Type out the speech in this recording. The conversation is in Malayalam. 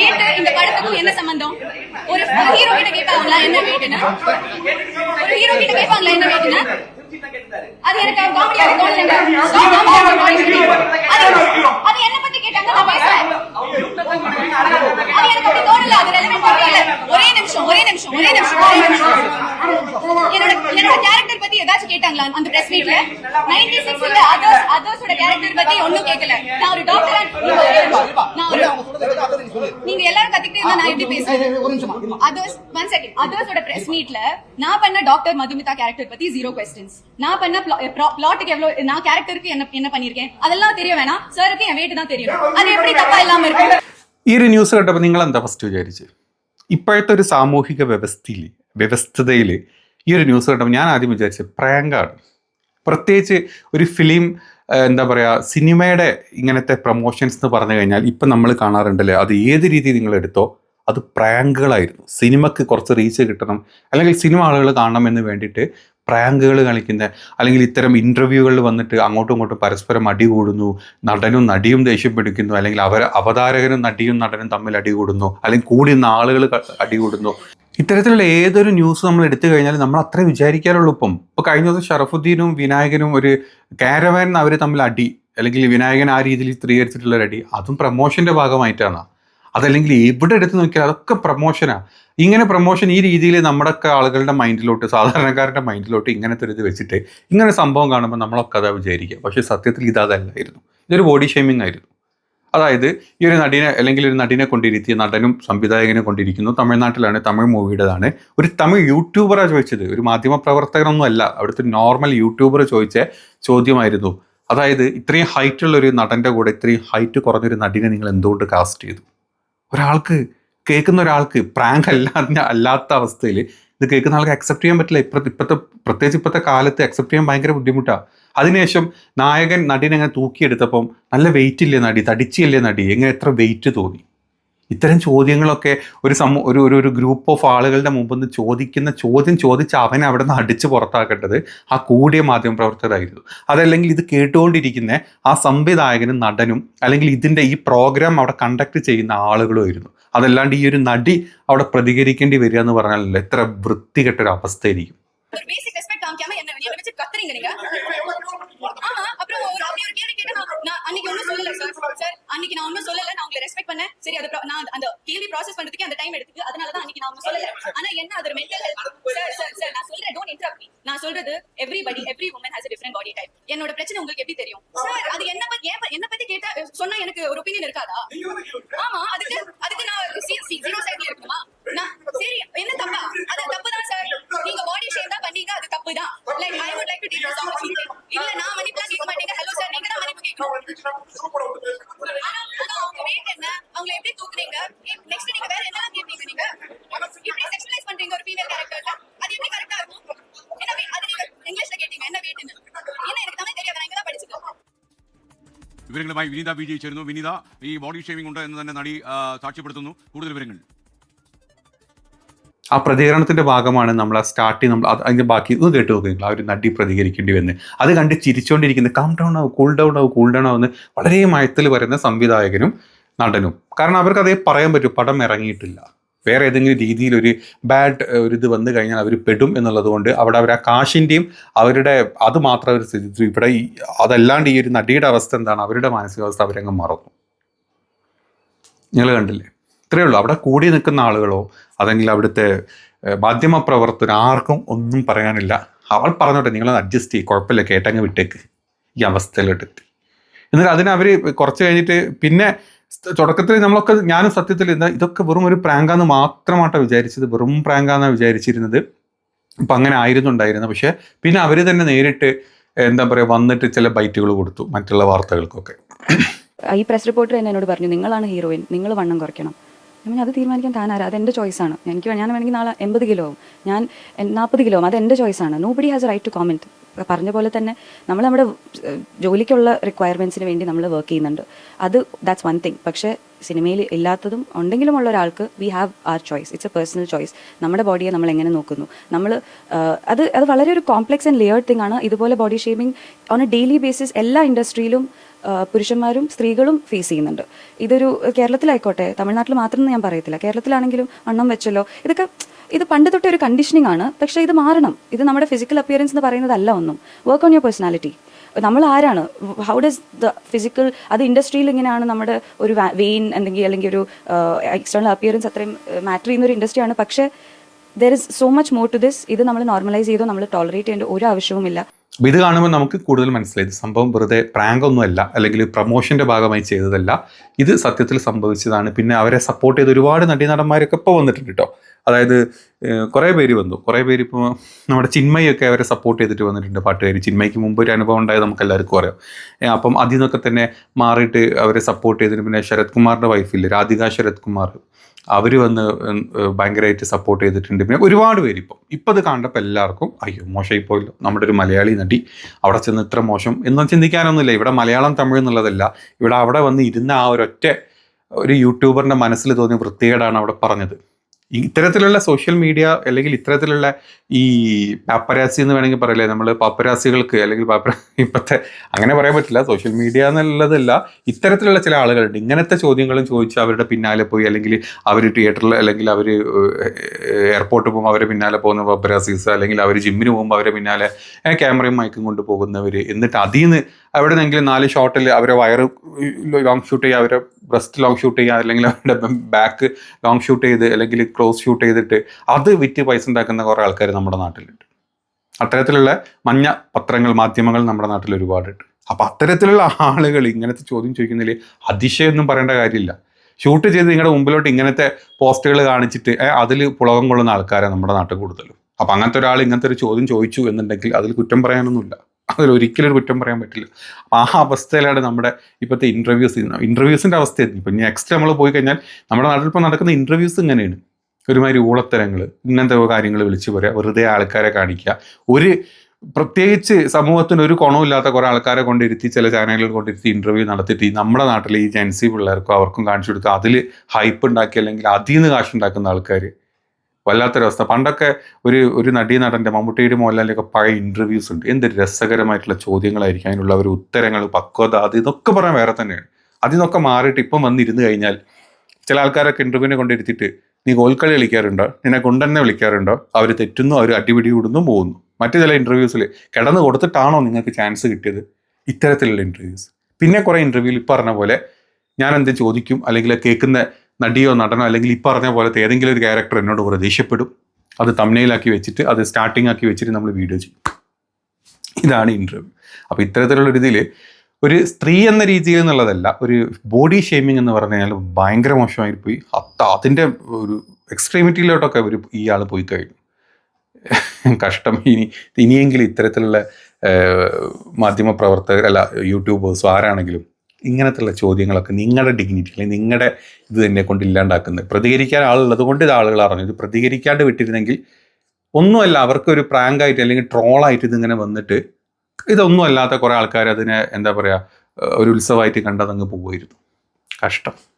weight இந்த படத்துக்கும் என்ன சம்பந்தம்? ஒரு ஹீரோ கிட்ட கேட்பாங்களா? என்ன வெயிட்னு ஒரு ஹீரோ கிட்ட கேட்பாங்களா? என்ன வெயிட்னு அது எனக்கு காமெடியாக தோணலைங்க அது என்ன பத்தி கேட்டாங்க நான் பேசுறேன். அது எனக்கு அப்படி தோணல அது ரெலவென்ட் பண்ணல ஒரே நிமிஷம் ஒரே நிமிஷம் ஒரே நிமிஷம் ஒரே நிமிஷம் என்னோட என்னோட கேரக்டர் பத்தி ஏதாச்சும் கேட்டாங்களா அந்த பிரஸ் மீட்ல 96 ல அதர்ஸ் அதர்ஸோட கேரக்டர் பத்தி ஒண்ணும் கேட்கல நான் ஒரு டாக்டரா நான் ஒரு நீங்க எல்லாரும் கத்திக்கிட்டே இருந்தா நான் எப்படி பேசுறேன் அதர்ஸ் ஒன் செகண்ட் அதர்ஸோட பிரஸ் மீட்ல நான் பண்ண டாக்டர் மதுமிதா கேரக்டர் பத்தி ஜீரோ கொஸ்டின்ஸ் நான் பண்ண பிளாட்டுக்கு எவ்வளவு நான் கேரக்டருக்கு என்ன என்ன பண்ணிருக்கேன் அதெல்லாம் தெரிய வேணாம் சாருக்கு என் வெயிட் தான் தெரியும் அது எப்படி தப்பா இல்லாம இருக்கு ഈ ഒരു ന്യൂസ് കണ്ടപ്പോൾ നിങ്ങൾ എന്താ ഫസ്റ്റ് വിചാരിച്ച് ഇപ്പോഴത്തെ ഒരു സാമൂഹിക വ്യവസ്ഥയിൽ വ്യവസ്ഥതയിൽ ഈ ഒരു ന്യൂസ് കണ്ടപ്പോൾ ഞാൻ ആദ്യം വിചാരിച്ചത് പ്രാങ്കാണ് പ്രത്യേകിച്ച് ഒരു ഫിലിം എന്താ പറയുക സിനിമയുടെ ഇങ്ങനത്തെ പ്രൊമോഷൻസ് എന്ന് പറഞ്ഞു കഴിഞ്ഞാൽ ഇപ്പം നമ്മൾ കാണാറുണ്ടല്ലേ? അത് ഏത് രീതി നിങ്ങൾ എടുത്തോ അത് പ്രാങ്കുകളായിരുന്നു. സിനിമക്ക് കുറച്ച് റീച്ച് കിട്ടണം. അല്ലെങ്കിൽ സിനിമ ആളുകൾ കാണണമെന്ന് വേണ്ടിയിട്ട് പ്രാങ്കുകൾ കളിക്കുന്ന അല്ലെങ്കിൽ ഇത്തരം ഇന്റർവ്യൂകളിൽ വന്നിട്ട് അങ്ങോട്ടും ഇങ്ങോട്ടും പരസ്പരം അടി കൂടുന്നു നടനും നടിയും ദേഷ്യം പിടിക്കുന്നു അല്ലെങ്കിൽ അവർ അവതാരകനും നടിയും നടനും തമ്മിൽ അടി കൂടുന്നു അല്ലെങ്കിൽ കൂടി ആളുകൾ അടി കൂടുന്നു. ഇത്തരത്തിലുള്ള ഏതൊരു ന്യൂസ് നമ്മൾ എടുത്തു കഴിഞ്ഞാൽ നമ്മൾ അത്ര വിചാരിക്കാറുള്ളൂ ഇപ്പം. ഇപ്പോൾ കഴിഞ്ഞ ദിവസം ഷറഫുദ്ദീനും വിനായകനും ഒരു കാരവാൻ അവർ തമ്മിൽ അടി. അല്ലെങ്കിൽ വിനായകൻ ആ രീതിയിൽ ചിത്രീകരിച്ചിട്ടുള്ള ഒരു അടി. അതും പ്രമോഷന്റെ ഭാഗമായിട്ടാണ്. അതല്ലെങ്കിൽ എവിടെ എടുത്ത് നോക്കിയാൽ അതൊക്കെ പ്രമോഷനാണ് ഇങ്ങനെ പ്രമോഷൻ ഈ രീതിയിൽ നമ്മുടെയൊക്കെ ആളുകളുടെ മൈൻഡിലോട്ട് സാധാരണക്കാരുടെ മൈൻഡിലോട്ട് ഇങ്ങനത്തെ ഒരു ഇത് വെച്ചിട്ട് ഇങ്ങനെ സംഭവം കാണുമ്പോൾ നമ്മളൊക്കെ അതാ വിചാരിക്കുക. പക്ഷേ സത്യത്തിൽ ഇതല്ലായിരുന്നു ഇതൊരു ബോഡി ഷേമിംഗ് ആയിരുന്നു. അതായത് ഈ ഒരു നടിനെ അല്ലെങ്കിൽ ഒരു നടിനെ കൊണ്ടിരുത്തിയ നടനും സംവിധായകനെ കൊണ്ടിരിക്കുന്നു. തമിഴ്നാട്ടിലാണ് തമിഴ് മൂവിയുടേതാണ്. ഒരു തമിഴ് യൂട്യൂബറാണ് ചോദിച്ചത്. ഒരു മാധ്യമ പ്രവർത്തകനൊന്നും അല്ല. അവിടുത്തെ നോർമൽ യൂട്യൂബർ ചോദിച്ച ചോദ്യമായിരുന്നു. അതായത് ഇത്രയും ഹൈറ്റ് ഉള്ള ഒരു നടന്റെ കൂടെ ഇത്രയും ഹൈറ്റ് കുറഞ്ഞൊരു നടിനെ നിങ്ങൾ എന്തുകൊണ്ട് കാസ്റ്റ് ചെയ്തു? ഒരാൾക്ക് കേൾക്കുന്ന ഒരാൾക്ക് പ്രാങ്ക് അല്ലാതെ അല്ലാത്ത അവസ്ഥയിൽ ഇത് കേൾക്കുന്ന ആൾക്ക് അക്സെപ്റ്റ് ചെയ്യാൻ പറ്റില്ല. ഇപ്പം ഇപ്പോഴത്തെ പ്രത്യേകിച്ച് ഇപ്പോഴത്തെ കാലത്ത് അക്സെപ്റ്റ് ചെയ്യാൻ ഭയങ്കര ബുദ്ധിമുട്ടാണ് അതിനുശേഷം നായകൻ നടിനെ അങ്ങനെ തൂക്കിയെടുത്തപ്പം നല്ല വെയിറ്റ് ഇല്ലേ നടി? തടിച്ചില്ലേ നടി? എങ്ങനെ എത്ര വെയിറ്റ് തോന്നി? ഇത്തരം ചോദ്യങ്ങളൊക്കെ ഒരു സമൂ ഒരു ഒരു ഒരു ഗ്രൂപ്പ് ഓഫ് ആളുകളുടെ മുമ്പിൽ നിന്ന് ചോദിക്കുന്ന ചോദ്യം ചോദിച്ച് അവനെ അവിടെ നിന്ന് അടിച്ച് പുറത്താക്കേണ്ടത് ആ കൂടിയ മാധ്യമ പ്രവർത്തകരായിരുന്നു. അതല്ലെങ്കിൽ ഇത് കേട്ടുകൊണ്ടിരിക്കുന്ന ആ സംവിധായകനും നടനും അല്ലെങ്കിൽ ഇതിന്റെ ഈ പ്രോഗ്രാം അവിടെ കണ്ടക്ട് ചെയ്യുന്ന ആളുകളും ആയിരുന്നു. അതല്ലാണ്ട് ഈ ഒരു നടി അവിടെ പ്രതികരിക്കേണ്ടി വരിക എന്ന് പറഞ്ഞാൽ എത്ര വൃത്തികെട്ടൊരു അവസ്ഥയായിരിക്കും பாக்குறீங்க நீங்க? ஆமா அப்புறம் ஒரு அப்படி ஒரு கேள்வி கேட்டா நான் நான் அன்னைக்கு ஒண்ணும் சொல்லல சார் சார் அன்னைக்கு நான் ஒண்ணும் சொல்லல. நான் உங்களை ரெஸ்பெக்ட் பண்ணேன். சரி அது நான் அந்த கேள்வி ப்ராசஸ் பண்றதுக்கு அந்த டைம் எடுத்துக்கு அதனால தான் அன்னைக்கு நான் ஒண்ணும் சொல்லல. ஆனா என்ன அது ஒரு mental health sir sir sir நான் சொல்றேன் டோன்ட் இன்டரப்ட் மீ நான் சொல்றது everybody every woman has a different body type என்னோட பிரச்சனை உங்களுக்கு எப்படி தெரியும்? சார் அது என்ன பத்தி என்ன பத்தி கேட்டா சொன்னா எனக்கு ஒரு ஒப்பீனியன் இருக்காதா? ஆமா அதுக்கு அதுக்கு நான் ஜீரோ சைட்ல இருக்குமா நான் சரி என்ன தப்பா அது தப்பு தான் சார் நீங்க பாடி ஷேம் தான் பண்ணீங்க அது தப்பு தான் like I would like to take this opportunity இல்ல நான் மன்னிப்புலாம் கேட்க மாட்டீங்க ஹலோ சார் நீங்க தான் மன்னிப்பு கேட்கணும் ஆனா ஆனா அவங்க வெயிட் என்ன அவங்கள எப்படி தூக்குறீங்க நெக்ஸ்ட் நீங்க வேற என்னலாம் கேட்பீங்க நீங்க இப்படி செக்ஷுவலைஸ் பண்றீங்க ஒரு ஃபீமேல் கேரக்டர்ல அது எப்படி கரெக்டா இருக்கும் என்ன weight? அது நீங்க இங்கிலீஷ்ல கேட்டீங்க என்ன வெயிட்னு என்ன எனக்கு தமிழ் தெரியாது நான் இங்க தான் படிச்சிருக்கேன் വിവരങ്ങളുമായി വിനീത വി ചേരുന്നു വിനീത ഈ ബോഡി ഷേവിംഗ് ഉണ്ട് എന്ന് തന്നെ നടി ആ, സാക്ഷ്യപ്പെടുത്തുന്നു കൂടുതൽ വിവരങ്ങൾ ആ പ്രതികരണത്തിന്റെ ഭാഗമാണ് നമ്മൾ ആ സ്റ്റാർട്ടിങ് നമ്മൾ അതിന്റെ ബാക്കി ഒന്ന് കേട്ട് നോക്കുക ആ ഒരു നടി പ്രതികരിക്കേണ്ടി വന്ന്. അത് കണ്ട് ചിരിച്ചുകൊണ്ടിരിക്കുന്ന കാം ഡൗൺ ആവും കൂൾ ഡൗൺ ആവും കൂൾ ഡൗൺ ആവുന്ന വളരെ മയത്തിൽ വരുന്ന സംവിധായകനും നടനും. കാരണം അവർക്ക് അതേ പറയാൻ പറ്റും പടം ഇറങ്ങിയിട്ടില്ല. വേറെ ഏതെങ്കിലും രീതിയിൽ ഒരു ബാഡ് ഒരു ഇത് വന്നു കഴിഞ്ഞാൽ അവർ പെടും എന്നുള്ളത് കൊണ്ട് അവിടെ അവർ ആ കാശിന്റെയും അവരുടെ അത് മാത്രം അവർ ഇവിടെ ഈ അതല്ലാണ്ട് ഈ ഒരു നടിയുടെ അവസ്ഥ എന്താണ്? അവരുടെ മാനസികാവസ്ഥ അവരങ്ങ് മറന്നു. നിങ്ങൾ കണ്ടില്ലേ? ഇത്രയേ ഉള്ളൂ. അവിടെ കൂടി നിൽക്കുന്ന ആളുകളോ അതെങ്കിൽ അവിടുത്തെ മാധ്യമ പ്രവർത്തനം ആർക്കും ഒന്നും പറയാനില്ല. അവൾ പറഞ്ഞോട്ടെ നിങ്ങളത് അഡ്ജസ്റ്റ് ചെയ്യും കുഴപ്പമില്ല കേട്ടങ്ങ് വിട്ടേക്ക്. ഈ അവസ്ഥയിലെടുത്ത് എന്നിട്ട് അതിന് അവർ കുറച്ച് കഴിഞ്ഞിട്ട് പിന്നെ തുടക്കത്തിൽ നമ്മളൊക്കെ ഞാനും സത്യത്തിൽ എന്താ ഇതൊക്കെ വെറും ഒരു പ്രാങ്കാന്ന് മാത്രമായിട്ടാണ് വിചാരിച്ചത്. വെറും പ്രാങ്കാന്നാണ് വിചാരിച്ചിരുന്നത്. അപ്പം അങ്ങനെ ആയിരുന്നു ഉണ്ടായിരുന്നത് പക്ഷേ പിന്നെ അവർ തന്നെ നേരിട്ട് എന്താ പറയുക വന്നിട്ട് ചില ബൈറ്റുകൾ കൊടുത്തു മറ്റുള്ള വാർത്തകൾക്കൊക്കെ. ഈ പ്രസ് റിപ്പോർട്ടർ തന്നെ എന്നോട് പറഞ്ഞു നിങ്ങളാണ് ഹീറോയിൻ നിങ്ങൾ വണ്ണം കുറയ്ക്കണം. ഞാൻ അത് തീരുമാനിക്കാൻ താനാരാ? അത് എന്റെ ചോയ്സാണ് എനിക്ക് ഞാൻ വേണമെങ്കിൽ നാളെ എൺപത് കിലോ ആവും. ഞാൻ നാൽപ്പത് കിലോ ആവും. അത് എന്റെ ചോയ്സാണ് nobody has right to comment പറഞ്ഞ പോലെ തന്നെ നമ്മൾ നമ്മുടെ ജോലിക്കുള്ള റിക്വയർമെന്റ്സിന് വേണ്ടി നമ്മൾ വർക്ക് ചെയ്യുന്നുണ്ട്. അത് ദാറ്റ്സ് വൺ തിങ് പക്ഷേ സിനിമയിൽ ഇല്ലാത്തതും ഉണ്ടെങ്കിലും ഉള്ള ഒരാൾക്ക് we have our choice it's a personal choice നമ്മുടെ ബോഡിയെ നമ്മൾ എങ്ങനെ നോക്കുന്നു? നമ്മൾ അത് അത് വളരെ ഒരു കോംപ്ലക്സ് ആൻഡ് ലെയർഡ് തിങ് ആണ്. ഇതുപോലെ body shaming on a daily basis എല്ലാ ഇൻഡസ്ട്രിയിലും പുരുഷന്മാരും സ്ത്രീകളും ഫേസ് ചെയ്യുന്നുണ്ട്. ഇതൊരു കേരളത്തിലായിക്കോട്ടെ തമിഴ്നാട്ടിൽ മാത്രം ഞാൻ പറയത്തില്ല. കേരളത്തിലാണെങ്കിലും വണ്ണം വെച്ചല്ലോ. ഇതൊക്കെ ഇത് പണ്ട് തൊട്ടേ ഒരു കണ്ടീഷനിങ് ആണ്. പക്ഷേ ഇത് മാറണം. ഇത് നമ്മുടെ ഫിസിക്കൽ അപ്പിയറൻസ് എന്ന് പറയുന്നതല്ല ഒന്നും. വർക്ക് ഓൺ യുവർ പേഴ്സണാലിറ്റി നമ്മൾ ആരാണ്? ഹൗ ഡസ് ദ ഫിസിക്കൽ അത് ഇൻഡസ്ട്രിയിൽ ഇങ്ങനെയാണ് നമ്മുടെ ഒരു വെയിൻ എന്തെങ്കിലും അല്ലെങ്കിൽ ഒരു എക്സ്റ്റേണൽ അപ്പിയറൻസ് അത്രയും മാറ്റർ ചെയ്യുന്ന ഒരു ഇൻഡസ്ട്രിയാണ് പക്ഷേ there is so much more to this ഇത് നമ്മൾ നോർമലൈസ് ചെയ്തോ നമ്മൾ ടോളറേറ്റ് ചെയ്യേണ്ട ഒരു ആവശ്യവുമില്ല ഇത് കാണുമ്പോൾ നമുക്ക് കൂടുതൽ മനസ്സിലായി. സംഭവം വെറുതെ പ്രാങ്ക് ഒന്നുമല്ല അല്ലെങ്കിൽ പ്രൊമോഷന്റെ ഭാഗമായി ചെയ്തതല്ല. ഇത് സത്യത്തിൽ സംഭവിച്ചതാണ്. പിന്നെ അവരെ സപ്പോർട്ട് ചെയ്ത് ഒരുപാട് നടീനടന്മാരൊക്കെ ഇപ്പോൾ വന്നിട്ടുണ്ട് കേട്ടോ അതായത് കുറേ പേര് വന്നു. കുറേ പേര് ഇപ്പോൾ നമ്മുടെ ചിന്മയൊക്കെ അവരെ സപ്പോർട്ട് ചെയ്തിട്ട് വന്നിട്ടുണ്ട് പാട്ടുകാർ ചിന്മയ്ക്ക് മുമ്പ് ഒരു അനുഭവം ഉണ്ടായത് നമുക്ക് എല്ലാവർക്കും അറിയാം അപ്പം അതിൽ നിന്നൊക്കെ തന്നെ മാറിയിട്ട് അവരെ സപ്പോർട്ട് ചെയ്തിട്ട് പിന്നെ ശരത് കുമാറിന്റെ വൈഫില്ലേ രാധിക ശരത് കുമാർ. അവർ വന്ന് ഭയങ്കരമായിട്ട് സപ്പോർട്ട് ചെയ്തിട്ടുണ്ട്. പിന്നെ ഒരുപാട് പേര് ഇപ്പം. ഇപ്പം അത് കണ്ടപ്പോൾ എല്ലാവർക്കും അയ്യോ മോശമായി പോയല്ലോ. നമ്മുടെ ഒരു മലയാളി നടി അവിടെ ചെന്ന് ഇത്ര മോശം എന്നും ചിന്തിക്കാനൊന്നുമില്ല. ഇവിടെ മലയാളം തമിഴ് എന്നുള്ളതല്ല. ഇവിടെ അവിടെ വന്ന് ഇരുന്ന ആ ഒരൊറ്റ ഒരു യൂട്യൂബറിന്റെ മനസ്സിൽ തോന്നിയ വൃത്തികേടാണ് അവിടെ പറഞ്ഞത്. ഇത്തരത്തിലുള്ള സോഷ്യൽ മീഡിയ അല്ലെങ്കിൽ ഇത്തരത്തിലുള്ള ഈ പാപ്പരാസി എന്ന് വേണമെങ്കിൽ പറയില്ലേ നമ്മൾ പാപ്പരാസികൾക്ക് അല്ലെങ്കിൽ പാപ്പര ഇപ്പോഴത്തെ അങ്ങനെ പറയാൻ പറ്റില്ല. സോഷ്യൽ മീഡിയ എന്നുള്ളതല്ല ഇത്തരത്തിലുള്ള ചില ആളുകളുണ്ട്. ഇങ്ങനത്തെ ചോദ്യങ്ങളും ചോദിച്ച് അവരുടെ പിന്നാലെ പോയി അല്ലെങ്കിൽ അവർ തിയേറ്ററിൽ അല്ലെങ്കിൽ അവർ എയർപോർട്ടിൽ പോകുമ്പോൾ അവരെ പിന്നാലെ പോകുന്ന പാപ്പരാസീസ് അല്ലെങ്കിൽ അവർ ജിമ്മിന് പോകുമ്പോൾ അവരെ പിന്നാലെ ക്യാമറയും മയക്കും കൊണ്ട് പോകുന്നവർ എന്നിട്ട് അതിൽ നിന്ന് അവിടെ നിന്നെങ്കിലും നാല് ഷോട്ടിൽ അവരെ വയറ് ലോങ് ഷൂട്ട് ചെയ്യുക അവരെ ബ്രസ്റ്റ് ലോങ് ഷൂട്ട് ചെയ്യുക അല്ലെങ്കിൽ അവരുടെ ബാക്ക് ലോങ് ഷൂട്ട് ചെയ്ത് അല്ലെങ്കിൽ ക്ലോസ് ഷൂട്ട് ചെയ്തിട്ട് അത് വിറ്റ് പൈസ ഉണ്ടാക്കുന്ന കുറേ ആൾക്കാർ നമ്മുടെ നാട്ടിലുണ്ട്. അത്തരത്തിലുള്ള മഞ്ഞ പത്രങ്ങൾ മാധ്യമങ്ങൾ നമ്മുടെ നാട്ടിൽ ഒരുപാടുണ്ട്. അപ്പം അത്തരത്തിലുള്ള ആളുകൾ ഇങ്ങനത്തെ ചോദ്യം ചോദിക്കുന്നതിൽ അതിശയമൊന്നും പറയേണ്ട കാര്യമില്ല. ഷൂട്ട് ചെയ്ത് നിങ്ങളുടെ മുമ്പിലോട്ട് ഇങ്ങനത്തെ പോസ്റ്റുകൾ കാണിച്ചിട്ട് അതിൽ പുളകം കൊള്ളുന്ന ആൾക്കാരാണ് നമ്മുടെ നാട്ടിൽ കൂടുതലും. അപ്പം അങ്ങനത്തെ ഒരാൾ ഇങ്ങനത്തെ ഒരു ചോദ്യം ചോദിച്ചു എന്നുണ്ടെങ്കിൽ അതിൽ കുറ്റം പറയാനൊന്നുമില്ല. ഒരു കുറ്റം പറയാൻ പറ്റില്ല. ആ അവസ്ഥയിലാണ് നമ്മുടെ ഇപ്പോഴത്തെ ഇന്റർവ്യൂസ് ഇന്റർവ്യൂസിന്റെ അവസ്ഥ ഇപ്പം ഇനി നെക്സ്റ്റ് നമ്മൾ പോയി കഴിഞ്ഞാൽ നമ്മുടെ നാട്ടിൽ ഇപ്പോൾ നടക്കുന്ന ഇന്റർവ്യൂസ് ഇങ്ങനെയാണ്. ഒരുമാതിരി ഊളത്തരങ്ങൾ ഇങ്ങനത്തെ കാര്യങ്ങൾ വിളിച്ചു പറയുക വെറുതെ ആൾക്കാരെ കാണിക്കുക ഒരു പ്രത്യേകിച്ച് സമൂഹത്തിന് ഒരു ഗുണമില്ലാത്ത കുറേ ആൾക്കാരെ കൊണ്ടിരുത്തി ചില ചാനലുകൾ കൊണ്ടിരുത്തി ഇന്റർവ്യൂ നടത്തിയിട്ട് ഈ നമ്മുടെ നാട്ടിൽ ഈ ജെൻസി പിള്ളേർക്കും അവർക്കും കാണിച്ചു കൊടുക്കുക. അതിൽ ഹൈപ്പ് ഉണ്ടാക്കി അല്ലെങ്കിൽ അതിൽ നിന്ന് കാശുണ്ടാക്കുന്ന ആൾക്കാർ വല്ലാത്തൊരവസ്ഥ പണ്ടൊക്കെ ഒരു ഒരു നടീ നടന്റെ മമ്മൂട്ടിയുടെ മോഹൻലാലിന്റെയൊക്കെ പഴയ ഇന്റർവ്യൂസ് ഉണ്ട്. എന്ത് രസകരമായിട്ടുള്ള ചോദ്യങ്ങളായിരിക്കും. അതിനുള്ള ഒരു ഉത്തരങ്ങൾ പക്വത അത് ഇതൊക്കെ പറയാൻ വേറെ തന്നെയാണ്. അതിൽ നിന്നൊക്കെ മാറിയിട്ട് ഇപ്പം വന്നിരുന്ന് കഴിഞ്ഞാൽ ചില ആൾക്കാരൊക്കെ ഇന്റർവ്യൂവിനെ കൊണ്ടിരുത്തിയിട്ട് നീ ഗോൽക്കളി കളിക്കാറുണ്ടോ? നിന്നെ കൊണ്ടുതന്നെ വിളിക്കാറുണ്ടോ? അവർ തെറ്റുന്നു അവർ അടിപിടി കൂടുന്നു പോകുന്നു മറ്റു ചില ഇന്റർവ്യൂസിൽ കിടന്ന് കൊടുത്തിട്ടാണോ നിങ്ങൾക്ക് ചാൻസ് കിട്ടിയത്? ഇത്തരത്തിലുള്ള ഇന്റർവ്യൂസ് പിന്നെ കുറേ ഇന്റർവ്യൂവിൽ പറഞ്ഞ പോലെ ഞാൻ എന്ത് ചോദിക്കും അല്ലെങ്കിൽ കേൾക്കുന്ന നടിയോ നടനോ അല്ലെങ്കിൽ ഈ പറഞ്ഞ പോലത്തെ ഏതെങ്കിലും ഒരു ക്യാരക്ടർ എന്നോട് പ്രതീക്ഷപ്പെടും അത് തമ്മിലാക്കി വെച്ചിട്ട് അത് സ്റ്റാർട്ടിംഗ് ആക്കി വെച്ചിട്ട് നമ്മൾ വീഡിയോ ചെയ്യും. ഇതാണ് ഇന്റർവ്യൂ അപ്പോൾ ഇത്തരത്തിലുള്ള ഒരു ഇതിൽ ഒരു സ്ത്രീ എന്ന രീതിയിൽ എന്നുള്ളതല്ല ഒരു ബോഡി ഷേമിംഗ് എന്ന് പറഞ്ഞു കഴിഞ്ഞാൽ ഭയങ്കര മോശമായി പോയി അത്ത അതിന്റെ ഒരു എക്സ്ട്രീമിറ്റിയിലോട്ടൊക്കെ ഒരു ഈ ആൾ പോയി കഴിഞ്ഞു. കഷ്ടം. ഇനി ഇനിയെങ്കിലും ഇത്തരത്തിലുള്ള മാധ്യമ പ്രവർത്തകർ അല്ല യൂട്യൂബേഴ്സോ ആരാണെങ്കിലും ഇങ്ങനത്തുള്ള ചോദ്യങ്ങളൊക്കെ നിങ്ങളുടെ ഡിഗ്നിറ്റി അല്ലെങ്കിൽ നിങ്ങളുടെ ഇത് തന്നെ കൊണ്ട് ഇല്ലാണ്ടാക്കുന്നത്. പ്രതികരിക്കാൻ ആളുള്ളത് കൊണ്ട് ഇത് ആളുകൾ അറിഞ്ഞു. ഇത് പ്രതികരിക്കാണ്ട് വിട്ടിരുന്നെങ്കിൽ ഒന്നുമല്ല അവർക്ക് ഒരു പ്രാങ്കായിട്ട് അല്ലെങ്കിൽ ട്രോളായിട്ട് ഇതിങ്ങനെ വന്നിട്ട് ഇതൊന്നും അല്ലാത്ത കുറേ ആൾക്കാർ അതിനെ എന്താ പറയുക ഒരു ഉത്സവമായിട്ട് കണ്ടതങ്ങ് പോകുമായിരുന്നു കഷ്ടം.